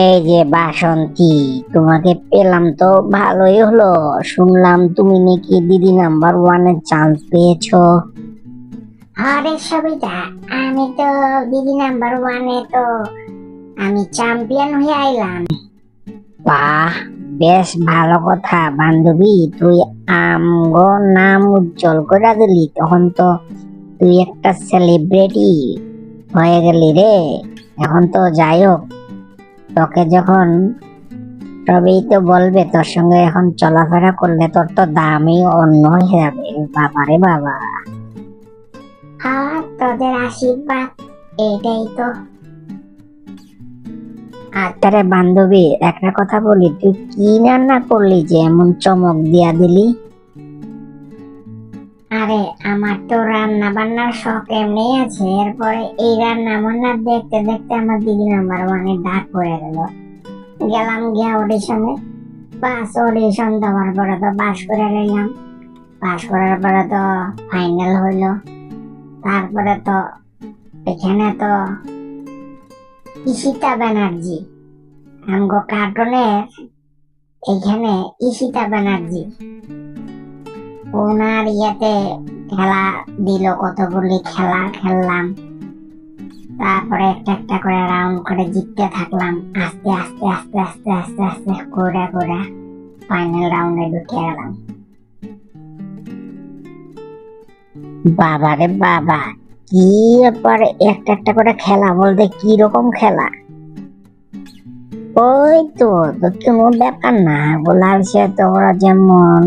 এই যে বাসন্তী তোমাকে পেলাম তো ভালোই হলো। শুনলাম তুমি নাকি দিদি নাম্বার ওয়ানের চান্স পেয়েছ। আরে সবিতা আমি তো দিদি নাম্বার ওয়ানে তো আমি চ্যাম্পিয়ন হয়ে আইলাম। বাহ বেশ ভালো কথা বান্ধবী তুই আমগো নাম উজ্জ্বল করে দিলি তখন তো তুই একটা সেলিব্রিটি হয়ে গেলি রে। এখন তো যাই হোক তোকে যখন তবেই তো বলবে তোর সঙ্গে এখন চলাফেরা করলে তোর তো দামই অন্য হয়ে যাবে বাবা রে বাবা। আর তোদের আশীর্বাদ এটাই তো। আচ্ছা রে বান্ধবী একটা কথা বলি তুই কি রান্না করলি যে এমন চমক দিয়া দিলি? আরে, আমার তো রান্না বান্নার শখ এমনি আছে। এরপরে এই রান্না বান্না দেখতে দেখতে আমার দিদি নাম্বার ওয়ানে ডাক পড়ে গেল। গেলাম গিয়া অডিশনে বাস অডিশন দেওয়ার পরে তো পাস করে নিলাম পাস করার পরে তো ফাইনাল হইল। তারপরে তো এখানে তো ঈশিতা ব্যানার্জি, আমগো কার্টুনের এখানে ঈশিতা ব্যানার্জি। ওনার ইয়েতে খেলা দিল, কতগুলি খেলা খেললাম। তারপরে একটা একটা করে রাউন্ড করে জিততে থাকলাম। আস্তে আস্তে আস্তে আস্তে আস্তে আস্তে করে করে ফাইনাল রাউন্ডে ঢুকে গেলাম। বাবা রে বাবা, কি ব্যাপার? একটা একটা করে খেলা বলতে কি রকম খেলা? ওই তো তো কোনো ব্যাপার না গোলাল সে তো ওরা যেমন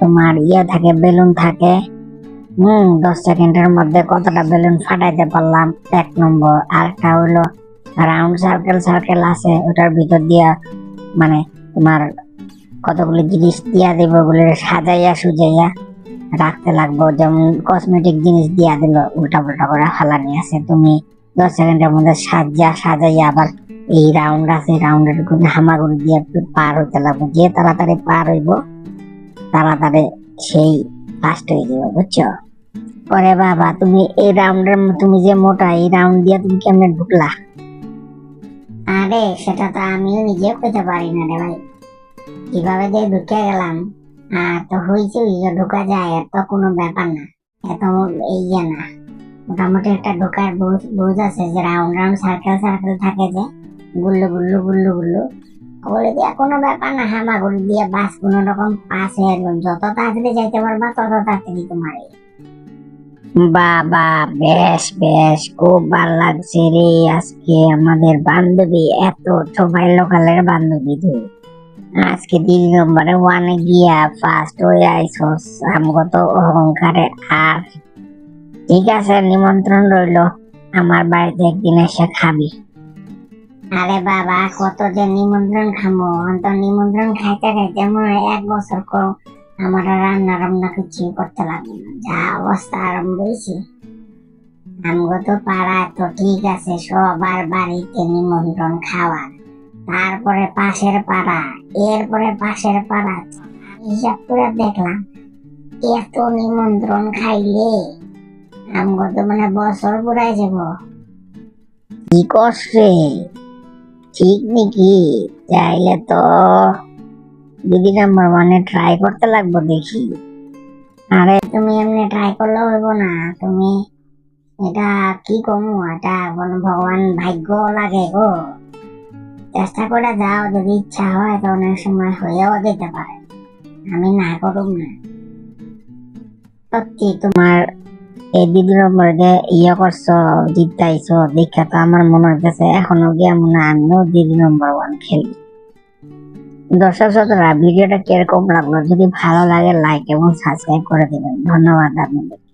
তোমার ইয়ে থাকে, বেলুন থাকে। হুম, দশ সেকেন্ডের মধ্যে কতটা বেলুন ফাটাইতে পারলাম? এক নম্বর। আরেকটা হইল রাউন্ড সার্কেল সার্কেল আছে, ওটার ভিতর দিয়া মানে তোমার কতগুলো জিনিস দিয়া দেবো, ওগুলি সাজাইয়া সুজাইয়া রাখতে লাগবো। যেমন কসমেটিক জিনিস দিয়া দিল, উল্টা পাল্টা করে ফালানি আছে। তুমি দশ সেকেন্ডের মধ্যে সাজা সাজাইয়া আবার এই রাউন্ড আছে রাউন্ডের হামাগুড়ি দিয়ে একটু পার হইতে লাগবো। যে তাড়াতাড়ি পার হইব তাড়াতাড়ি সেই ফার্স্ট হয়ে যাবে, বুঝছ? পরে বাবা, তুমি এই রাউন্ডের তুমি যে মোটা, এই রাউন্ড দিয়ে তুমি কেমনে ঢুকলা? আরে, সেটা তো আমিও নিজেও পেতে পারি না রে ভাই। কীভাবে যে ঢুকে গেলাম, আর তো হয়েছে যে ঢোকা যায় এত কোনো ব্যাপার না। এত এই ইয়ে না, মোটামুটি একটা ঢোকার বুঝ আছে যে রাউন্ড রাউন্ড সার্কেল সার্কেল থাকে যে, গুল্লু গুল্লু গুল্লু গুল্লু। বলে দিয়া কোনো ব্যাপার না হামাগুড়ি দিয়ে বাস, কোনো রকম পাস হয়ে গেল যত তাড়াতাড়ি যাইতে পারবা, তত তাড়াতাড়ি তোমার। বাবা, বেশ বেশ, খুব ভালো লাগছে রে আজকে আমাদের বান্ধবী, এত সবাই লোকালের বান্ধবী তুই আজকে তিন নম্বরে ওয়ানে গিয়া ফার্স্ট হয়ে আইসস, আমগো তো অহংকারে আর। ঠিক আছে, নিমন্ত্রণ রইল, আমার বাড়িতে একদিন এসে খাবি। আরে বাবা কত যে নিমন্ত্রণ খামো? অন্ত নিমন্ত্রণ খাইতে খাইতে মনে হয় এক বছর কর আমার রান্না রান্না কিছু করতে লাগবে না। যা অবস্থা আরম্ভ হয়েছে আমগো তো পাড়া তো ঠিক আছে, সবার বাড়িতে নিমন্ত্রণ খাওয়ার তারপরে পাশের পাড়া, এরপরে পাশের পাড়া। হিসাব করে দেখলাম, এত নিমন্ত্রণ খাইলে আমগো তো মানে বছর পুরাই যাব। কি করছে ঠিক নাকি চাইলে তো। দিদি নাম্বার ওয়ানে ট্রাই করতে লাগবো দেখি। আরে তুমি এমনি ট্রাই করলেও হইব না। তুমি এটা কি কমু? এটা কোনো ভগবান ভাগ্য লাগে গো। চেষ্টা করে যাও, যদি ইচ্ছা হয় তো অনেক সময় হয়েও যেতে পারে। আমি না করুম না। সত্যি তোমার এই দিদি নম্বর যে ইয়ে করছ, জিতাইছো দেখা তো আমার মনে হইতেছে এখনও গিয়ে মনে আমিও দিদি নম্বর ওয়ান খেলি। দর্শক শ্রোতারা, ভিডিওটা কীরকম লাগল? যদি ভালো লাগে লাইক এবং সাবস্ক্রাইব করে দেবেন। ধন্যবাদ আপনাদের।